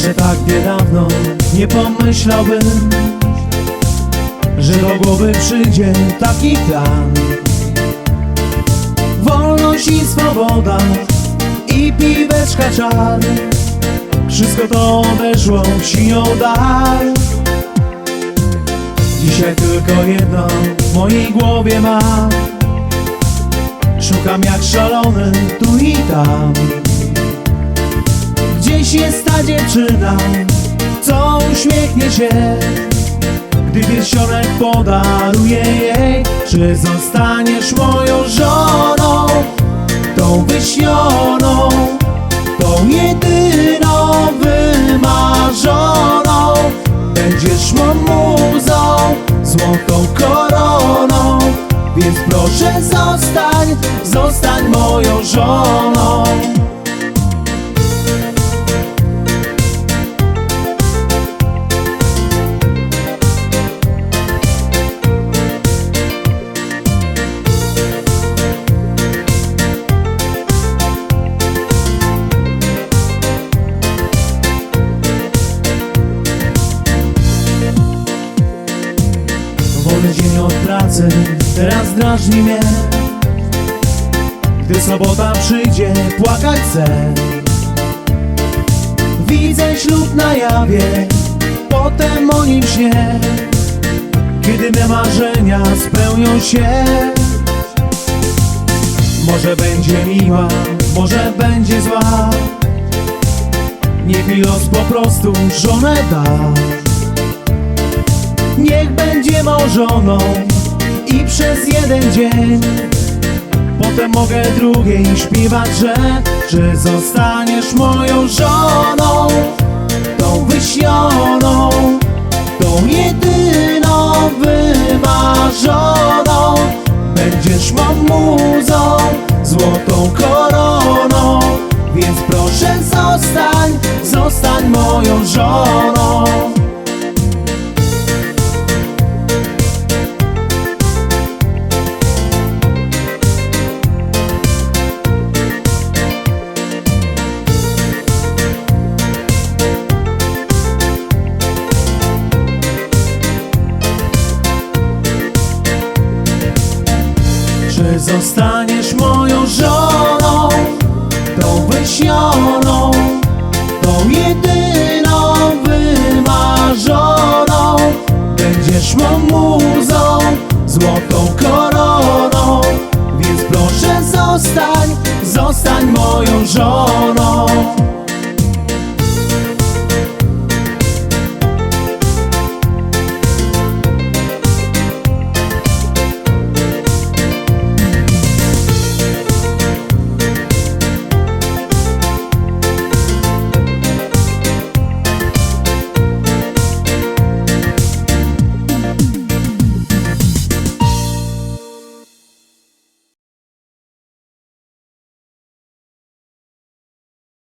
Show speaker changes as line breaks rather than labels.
Jeszcze tak niedawno nie pomyślałbym Że do głowy przyjdzie taki plan. Wolność i swoboda i piweczka czar. Wszystko to odeszło w siną dal. Dzisiaj tylko jedno w mojej głowie mam. Szukam jak szalony tu i tam Gdzieś jest ta dziewczyna, co uśmiechnie się Gdy pierścionek podaruję jej. Czy zostaniesz moją żoną Tą wyśnioną Tą jedyną wymarzoną? Będziesz mą muzą Złotą koroną Więc proszę zostań Zostań moją żoną pracy teraz drażni mnie. Gdy sobota przyjdzie, płakać chcę. Widzę ślub na jawie, potem o nim śnię. Kiedy me marzenia spełnią się. Może będzie miła, może będzie zła. Niech mi los po prostu żonę da. Niech będzie mą żoną i przez jeden dzień. Potem mogę drugiej śpiewać, że Czy zostaniesz moją żoną. Tą wyśnioną Tą jedyną wymarzoną. Będziesz mą muzą Złotą koroną. Więc proszę zostań Zostań moją żoną Zostaniesz moją żoną Tą wyśnioną Tą jedyną wymarzoną. Będziesz mą muzą Złotą koroną Więc proszę zostań Zostań moją żoną